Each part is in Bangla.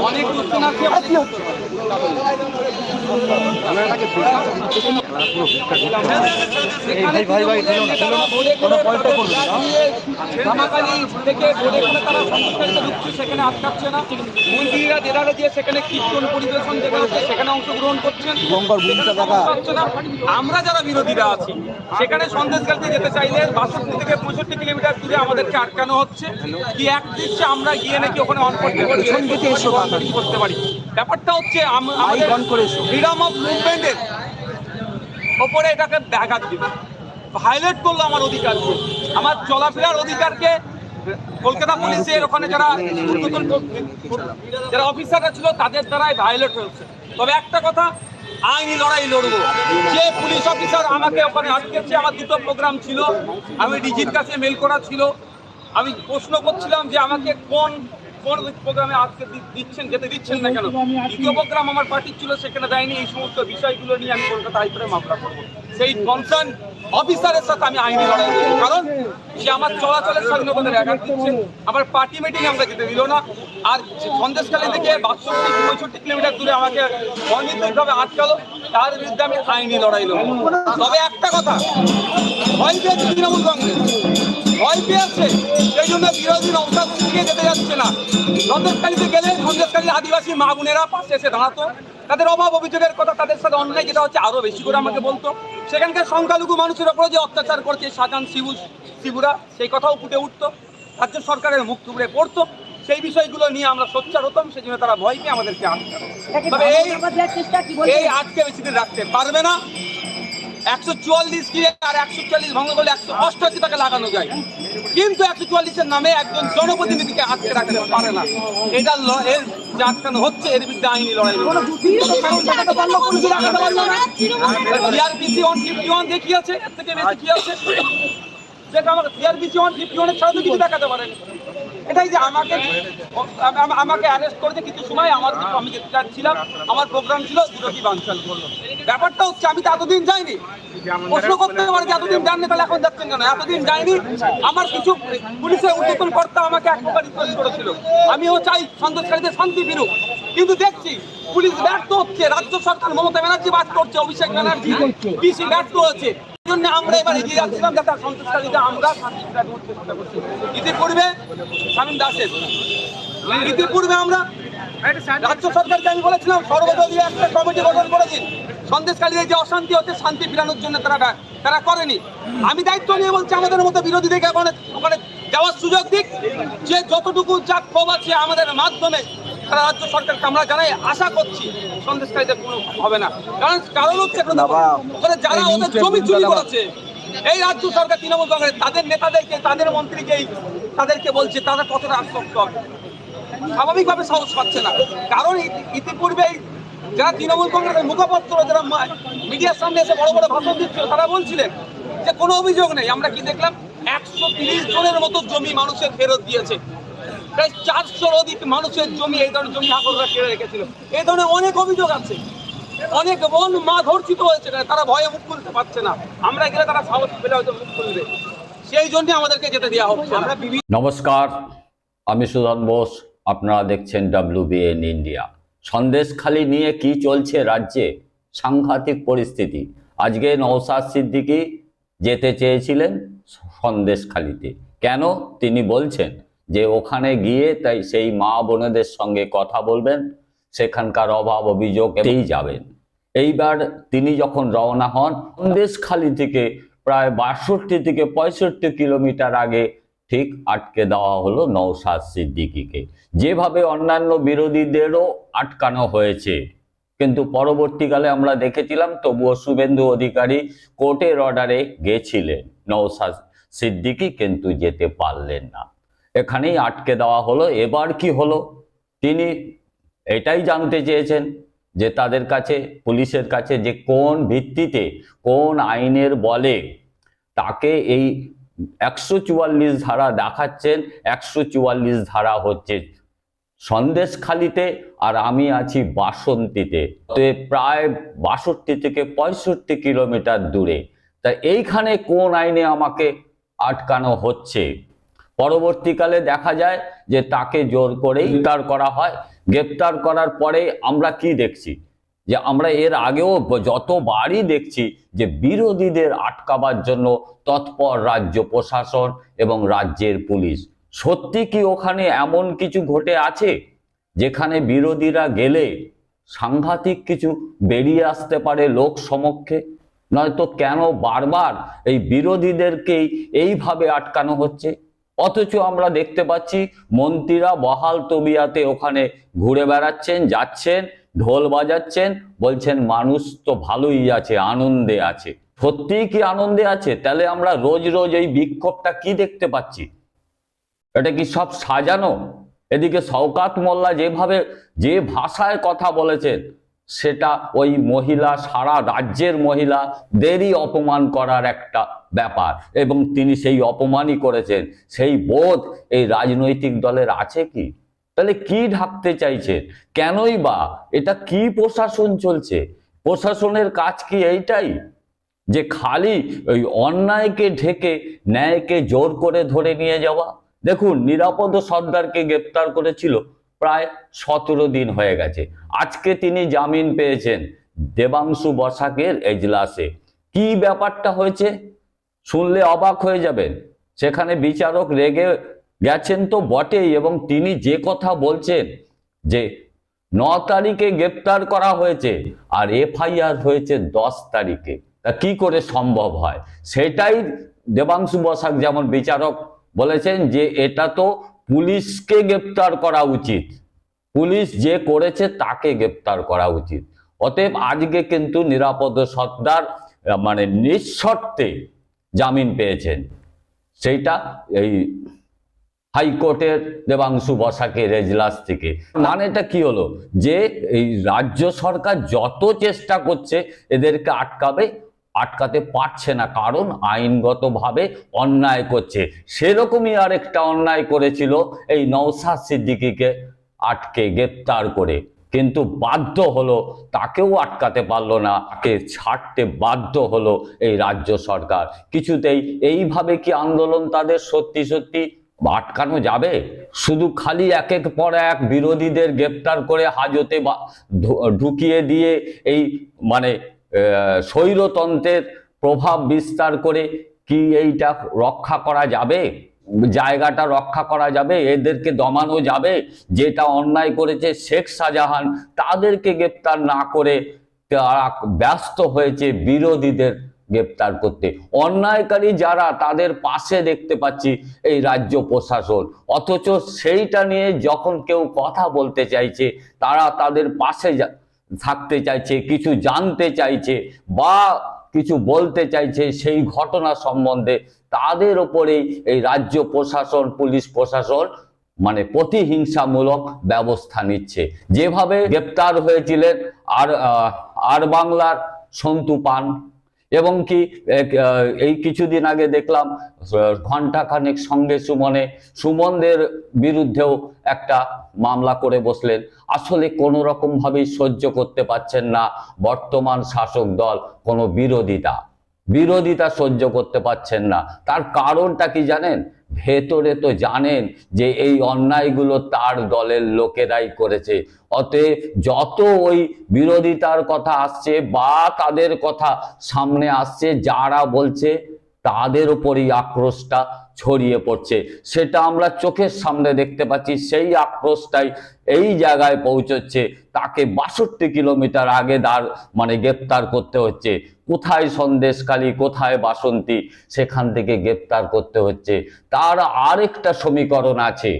অনেক ভাই ধামাকালি থেকে বোর্ডে তারা সংস্কারিত সেখানে আটকাচ্ছে না দেদারে দিয়ে সেখানে কীর্তন পরিবেশন যেটা হচ্ছে সেখানে অংশগ্রহণ করছেন। আমরা যারা বিরোধীরা আছি সেখানে সন্দেশগালিতে যেতে চাইলে বাষট্টি থেকে পঁয়ষট্টি কিলোমিটার দূরে আমাদেরকে আটকানো হচ্ছে কি এক দৃশ্যে আমরা গিয়ে নাকি ওখানে অন করতে পারি করতে পারি ব্যাপারটা হচ্ছে আমাদের ফ্রিডম অফ মুভমেন্টের ওপরে এটাকে ব্যাঘাত দিবে। ভায়োলেট করল আমার অধিকারকে। আমার চলাফেরার অধিকারকে কলকাতা পুলিশের ওখানে যারা যারা অফিসাররা ছিল তাদের দ্বারাই ভায়োলেট হয়েছে। তবে একটা কথা আইনি লড়াই লড়বো। যে পুলিশ অফিসার আমাকে ওখানে আটকেছে আমার দুটো প্রোগ্রাম ছিল। আমি ডিজির কাছে মেল করা ছিল। আমি প্রশ্ন করছিলাম যে আমাকে কোন কোন প্রোগ্রামে আজকে দিচ্ছেন যেতে দিচ্ছেন না কেন? দ্বিতীয় প্রোগ্রাম আমার পার্টির ছিল সেখানে দেয়নি। এই সমস্ত বিষয়গুলো নিয়ে আমি কলকাতা হাইকোর্টে মামলা করব। সেই কনসার্ন অফিসারের সাথে আমি আইনি লড়াই করব। কারণ সে আমার চলাচলের স্বাধীনতার আঘাত দিচ্ছে আমার পার্টি মিটিং আমরা যেতে দিল না। আর সন্দেশকালী থেকে বাষট্টি পঁয়ষট্টি কিলোমিটার দূরে আমাকে অনির্দিষ্টভাবে আটকালো। তার বিরুদ্ধে আমি আইনি লড়াই লড়বো। তবে একটা কথা ভয় পেয়েছে তৃণমূল কংগ্রেস। ভয় পেয়েছে সেই জন্য বিরোধী নৌসাদ দিকে যেতে যাচ্ছে না। সন্দেশকালীতে গেলে সন্দেশকালী আদিবাসী মা বোনেরা পাশে এসে দাঁড়াতো। তাদের অভাব অভিযোগের কথা তাদের সাথে অন্যায় যেটা হচ্ছে আরও বেশি করে আমাকে বলতো। সেখানকার সংখ্যালঘু মানুষের ওপরে যে অত্যাচার করছে শাহজাহান শিবু শিবুরা সেই কথাও ফুটে উঠতো। রাজ্য সরকারের মুখ থুবড়ে পড়তো। সেই বিষয়গুলো নিয়ে আমরা সোচ্চার হতাম সেই জন্য তারা ভয় পেয়ে আমাদেরকে আটকাতো তবে এই এই আজকে বেশি দিন রাখতে পারবে না। একশো চুয়াল্লিশ কি আর একশো চুয়াল্লিশ ভঙ্গ করলে একশো অষ্টআশি টাকা লাগানো যায়। কিন্তু একশো চুয়াল্লিশের নামে একজন জনপ্রতিনিধিকে আটকে রাখতে পারে না। এটা এর যে আটকানো হচ্ছে, এর বিরুদ্ধে আইনি লড়াই দেখিয়েছে, এর থেকে আছে? আমার কিছু দেখাতে এটাই যে আমাকে আম- আম- আমাকে কিছু সময় আমার আমি আমার প্রোগ্রাম ছিল দুটো কি বানচাল করল। ব্যাপারটা হচ্ছে, আমি তো এতদিন যাইনি। প্রশ্ন করতে পারে যে এতদিন তাহলে এখন যাচ্ছেন কেন? এতদিন যাইনি? আমার কিছু পুলিশের উদ্বোধন কর্তা আমাকে এক প্রকার রিকোয়েস্ট করেছিল। আমিও চাই সন্দেশকারীদের শান্তি ফিরুক। কিন্তু দেখছি পুলিশ ব্যর্থ হচ্ছে রাজ্য সরকার মমতা ব্যানার্জি বাদ করছে অভিষেক ব্যানার্জি ব্যর্থ হচ্ছে জন্য আমরা এবার এগিয়ে যাচ্ছিলাম যাতে সন্ত্রাসকারীদের আমরা ইতিপূর্বে শামীম দাসের ইতিপূর্বে আমরা রাজ্য সরকারকে আমি বলেছিলাম সর্বদলীয় একটা কমিটি গঠন করেছি। সন্দেশকালীদের যে অশান্তি হচ্ছে শান্তি ফেরানোর জন্য তারা তারা করেনি। আমি দায়িত্ব নিয়ে বলছি আমাদের মতো বিরোধীদেরকে ওখানে ওখানে যাওয়ার সুযোগ দিক। যে যতটুকু যা ক্ষোভ আছে আমাদের মাধ্যমে তারা রাজ্য সরকারকে আমরা জানাই আশা করছি সন্দেশকারীদের কোনো হবে না। কারণ কারণ হচ্ছে ওখানে যারা ওদের জমি চুরি করেছে এই রাজ্য সরকার তৃণমূল কংগ্রেস তাদের নেতাদেরকে তাদের মন্ত্রীকেই তাদেরকে বলছে তারা কতটা আশ্বস্ত হবে। স্বাভাবিকভাবে সাহস পাচ্ছে না। কারণ ইতি- ইতিপূর্বে যারা তৃণমূল কংগ্রেসের মুখপাত্র, যারা মিডিয়ার সামনে এসে বড় বড় ভাষণ দিচ্ছিল, তারা বলছিলেন যে কোনো অভিযোগ নেই। আমরা কি দেখলাম? একশো তিরিশ জনের মতো জমি মানুষের ফেরত দিয়েছে। প্রায় চারশোর অধিক মানুষের জমি এই ধরনের জমি হাকররা কেড়ে রেখেছিল। এই ধরনের অনেক অভিযোগ আছে। অনেক বোন মা ধর্ষিত হয়েছে তারা ভয়ে মুখ খুলতে পারছে না। আমরা গেলে তারা সাহস পেলে হয়তো মুখ খুলবে। সেই জন্য আমাদেরকে যেতে দেওয়া হচ্ছে। আমরা নমস্কার, আমি সুধন বোস। আপনারা দেখছেন ডাব্লিউবিএন ইন্ডিয়া সন্দেশখালি নিয়ে কি চলছে রাজ্যে? সাংঘাতিক পরিস্থিতি। আজকে নৌসাদ সিদ্দিকি যেতে চেয়েছিলেন সন্দেশখালিতে। কেন? তিনি বলছেন যে ওখানে গিয়ে তাই সেই মা বোনেদের সঙ্গে কথা বলবেন, সেখানকার অভাব অভিযোগ এতেই যাবেন। এইবার তিনি যখন রওনা হন, সন্দেশখালি থেকে প্রায় বাষট্টি থেকে পঁয়ষট্টি কিলোমিটার আগে ঠিক আটকে দেওয়া হলো নৌসাদ সিদ্দিকিকে। যেভাবে অন্যান্য বিরোধীদেরও আটকানো হয়েছে। কিন্তু পরবর্তীকালে আমরা দেখেছিলাম, তবুও শুভেন্দু অধিকারী কোর্টের অর্ডারে গেছিলেন। নৌসাদ সিদ্দিকি কিন্তু যেতে পারলেন না। এখানেই আটকে দেওয়া হলো। এবার কি হলো? তিনি এটাই জানতে চেয়েছেন যে তাদের কাছে, পুলিশের কাছে যে কোন ভিত্তিতে, কোন আইনের বলে তাকে এই একশো চুয়াল্লিশ ধারা দেখাচ্ছেন, একশো চুয়াল্লিশ ধারা হচ্ছে সন্দেশখালিতে আর আমি আছি বাসন্তীতে। তো প্রায় বাষট্টি থেকে পঁয়ষট্টি কিলোমিটার দূরে। তা এইখানে কোন আইনে আমাকে আটকানো হচ্ছে? পরবর্তীকালে দেখা যায় যে তাকে জোর করেই গ্রেপ্তার করা হয়। গ্রেপ্তার করার পরে আমরা কি দেখছি? যে আমরা এর আগেও যতবারই দেখছি যে বিরোধীদের আটকাবার জন্য তৎপর রাজ্য প্রশাসন এবং রাজ্যের পুলিশ, সত্যি কি ওখানে এমন কিছু ঘটে আছে? যেখানে বিরোধীরা গেলে সাংঘাতিক কিছু বেরিয়ে আসতে পারে লোক সমক্ষে? নয়তো কেন বারবার এই বিরোধীদেরকেই এইভাবে আটকানো হচ্ছে? অথচ আমরা দেখতে পাচ্ছি মন্ত্রীরা বহাল তবিয়াতে ওখানে ঘুরে বেড়াচ্ছেন, যাচ্ছেন ঢোল বাজাচ্ছেন, বলছেন, মানুষ তো ভালোই আছে, আনন্দে আছে। সত্যিই কি আনন্দে আছে? তাহলে আমরা রোজ রোজ এই বিক্ষোভটা কি দেখতে পাচ্ছি? এটা কি সব সাজানো? এদিকে শওকাত মোল্লা যেভাবে, যে ভাষায় কথা বলেছেন, সেটা ওই মহিলা, সারা রাজ্যের মহিলাদেরই অপমান করার একটা ব্যাপার। এবং তিনি সেই অপমানই করেছেন। সেই বোধ এই রাজনৈতিক দলের আছে কি? তাহলে কি ঢাকতে চাইছেন কেনই বা? এটা কি প্রশাসন চলছে? প্রশাসনের কাজ কি এইটাই? যে খালি ওই অন্যায়কে ঢেকে, ন্যায়কে জোর করে ধরে নিয়ে যাওয়া? দেখুন, নিরাপদ সর্দারকে গ্রেপ্তার করেছিল প্রায় সতেরো দিন হয়ে গেছে। আজকে তিনি জামিন পেয়েছেন দেবাংশু বসাকের এজলাসে। কি ব্যাপারটা হয়েছে? শুনলে অবাক হয়ে যাবেন। সেখানে বিচারক রেগে গেছেন তো বটেই এবং তিনি যে কথা বলছেন যে ন তারিখে গ্রেপ্তার করা হয়েছে আর এফআইআর হয়েছে দশ তারিখে তা কি করে সম্ভব হয়? সেটাই দেবাংশু বসাক যেমন বিচারক বলেছেন যে এটা তো পুলিশকে গ্রেপ্তার করা উচিত পুলিশ যে করেছে তাকে গ্রেপ্তার করা উচিত। অতএব আজকে কিন্তু নিরাপদ আহ, মানে নিঃশর্তে জামিন পেয়েছেন। সেইটা এই হাইকোর্টের দেবাংশু বসাকের এজলাস থেকে। মানেটা কি হলো? যে এই রাজ্য সরকার যত চেষ্টা করছে এদেরকে আটকাবে, আটকাতে পারছে না, কারণ আইনগতভাবে অন্যায় করছে। সেরকমই আরেকটা অন্যায় করেছিল এই নৌসাদ সিদ্দিকিকে আটকে, গ্রেপ্তার করে। কিন্তু বাধ্য হলো, তাকেও আটকাতে পারল না, তাকে ছাড়তে বাধ্য হলো এই রাজ্য সরকার। কিছুতেই এইভাবে কি আন্দোলন তাদের সত্যি সত্যি আটকানো যাবে? শুধু খালি এক এক পর এক বিরোধীদের গ্রেপ্তার করে হাজতে বা ঢুকিয়ে দিয়ে এই মানে স্বৈরতন্ত্রের প্রভাব বিস্তার করে কি এইটা রক্ষা করা যাবে? জায়গাটা রক্ষা করা যাবে? এদেরকে দমানো যাবে? যেটা অন্যায় করেছে শেখ শাহজাহান, তাদেরকে গ্রেপ্তার না করে তারা ব্যস্ত হয়েছে বিরোধীদের গ্রেপ্তার করতে। অন্যায়কারী যারা তাদের পাশে দেখতে পাচ্ছি এই রাজ্য প্রশাসন। অথচ সেইটা নিয়ে যখন কেউ কথা বলতে চাইছে, তারা তাদের পাশে থাকতে চাইছে, কিছু জানতে চাইছে বা কিছু বলতে চাইছে সেই ঘটনা সম্বন্ধে তাদের ওপরেই এই রাজ্য প্রশাসন, পুলিশ প্রশাসন মানে প্রতিহিংসামূলক ব্যবস্থা নিচ্ছে। যেভাবে গ্রেপ্তার হয়েছিলেন আর আর বাংলার সন্তু পান এবং কি এই কিছুদিন আগে দেখলাম ঘন্টাখানেক সঙ্গে সুমনে, সুমনদের বিরুদ্ধেও একটা মামলা করে বসলেন। আসলে কোনো রকম ভাবেই সহ্য করতে পারছেন না বর্তমান শাসক দল, কোনো বিরোধিতা। বিরোধিতা সহ্য করতে পারছেন না। তার কারণটা কি জানেন? ভেতরে তো জানেন যে এই অন্যায়গুলো তার দলের লোকেরাই করেছে। অতএব যত ওই বিরোধিতার কথা আসছে বা তাদের কথা সামনে আসছে, যারা বলছে তাদের উপরই আক্রোশটা ছড়িয়ে পড়ছে। সেটা আমরা চোখের সামনে দেখতে পাচ্ছি, সেই আক্রোশটাই এই জায়গায় পৌঁছচ্ছে। তাকে বাষট্টি কিলোমিটার আগে দাঁড় মানে গ্রেপ্তার করতে হচ্ছে। কোথায় সন্দেশকালী কোথায় বাসন্তী, সেখান থেকে গ্রেপ্তার করতে হচ্ছে। তার আরেকটা সমীকরণ আছে।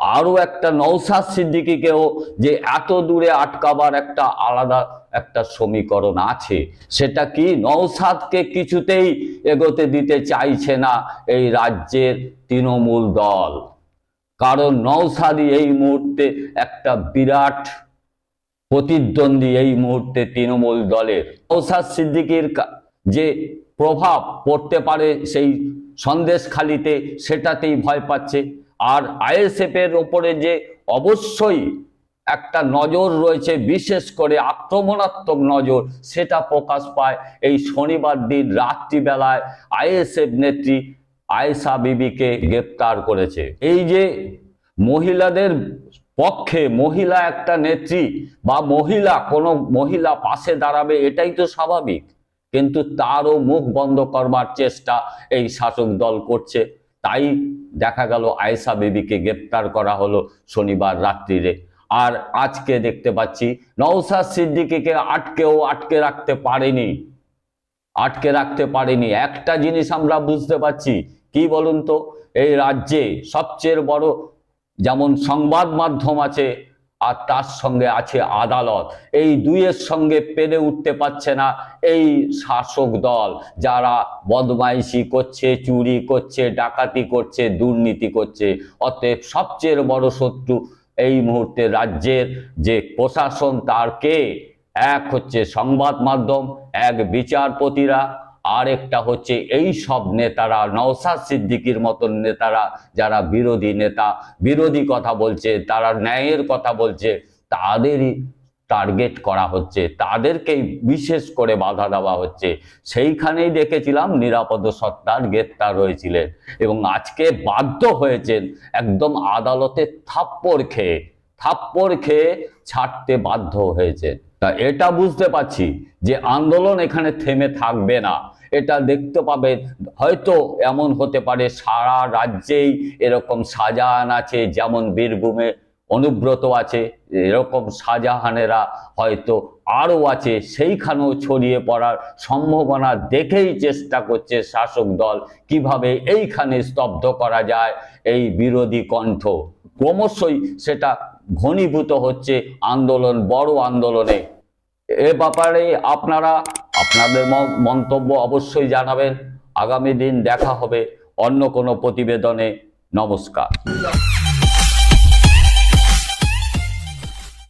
আরও একটা নৌসাদ সিদ্দিকিকেও যে এত দূরে আটকাবার একটা আলাদা একটা সমীকরণ আছে। সেটা কি? নৌসাদকে কিছুতেই এগোতে দিতে চাইছে না এই রাজ্যের তৃণমূল দল। কারণ নৌসাদই এই মুহূর্তে একটা বিরাট প্রতিদ্বন্দ্বী এই মুহূর্তে তৃণমূল দলের। নৌসাদ সিদ্দিকির যে প্রভাব পড়তে পারে সেই সন্দেশখালিতে সেটাতেই ভয় পাচ্ছে। আর আইএসএফ এর ওপরে যে অবশ্যই একটা নজর রয়েছে, বিশেষ করে আক্রমণাত্মক নজর, সেটা প্রকাশ পায় এই শনিবার দিন রাত্রিবেলায় আইএসএফ নেত্রী আয়েশা বিবিকে গ্রেপ্তার করেছে। এই যে মহিলাদের পক্ষে মহিলা একটা নেত্রী বা মহিলা, কোনো মহিলা পাশে দাঁড়াবে, এটাই তো স্বাভাবিক। কিন্তু তারও মুখ বন্ধ করবার চেষ্টা এই শাসক দল করছে। তাই দেখা গেল আয়েশা বিবিকে গ্রেপ্তার করা হলো শনিবার রাত্রিরে। আর আজকে দেখতে পাচ্ছি নওসাদ সিদ্দিকিকে আটকেও আটকে রাখতে পারেনি। আটকে রাখতে পারেনি। একটা জিনিস আমরা বুঝতে পারছি, কি বলুন তো? এই রাজ্যে সবচেয়ে বড় যেমন সংবাদ মাধ্যম আছে আর তার সঙ্গে আছে আদালত। এই দুইয়ের সঙ্গে পেরে উঠতে পারছে না এই শাসক দল। যারা বদমাইশি করছে, চুরি করছে, ডাকাতি করছে, দুর্নীতি করছে, অতএব সবচেয়ে বড় শত্রু এই মুহূর্তে রাজ্যের যে প্রশাসন, তার কে? এক হচ্ছে সংবাদ মাধ্যম, এক বিচারপতিরা, আরেকটা হচ্ছে এই সব নেতারা নওসাদ সিদ্দিকির মতন নেতারা, যারা বিরোধী নেতা। বিরোধী কথা বলছে, তারা ন্যায়ের কথা বলছে, তাদেরই টার্গেট করা হচ্ছে, তাদেরকেই বিশেষ করে বাধা দেওয়া হচ্ছে। সেইখানেই দেখেছিলাম নিরাপদ সত্তার গ্রেপ্তার হয়েছিলেন এবং আজকে বাধ্য হয়েছেন একদম আদালতে থাপ্পড় খেয়ে থাপ্পড় খেয়ে ছাড়তে বাধ্য হয়েছে তা এটা বুঝতে পারছি যে আন্দোলন এখানে থেমে থাকবে না। এটা দেখতে পাবে হয়তো এমন হতে পারে সারা রাজ্যেই এরকম সাজান আছে, যেমন বীরভূমে অনুব্রত আছে, এরকম শাহজাহানেরা হয়তো আরও আছে, সেইখানেও ছড়িয়ে পড়ার সম্ভাবনা দেখেই চেষ্টা করছে শাসক দল কীভাবে এইখানে স্তব্ধ করা যায় এই বিরোধী কণ্ঠ। ক্রমশই সেটা ঘনীভূত হচ্ছে আন্দোলন, বড় আন্দোলনে। এ ব্যাপারে আপনারা, আপনাদের মন্তব্য অবশ্যই জানাবেন। আগামী দিন দেখা হবে অন্য কোনো প্রতিবেদনে। নমস্কার।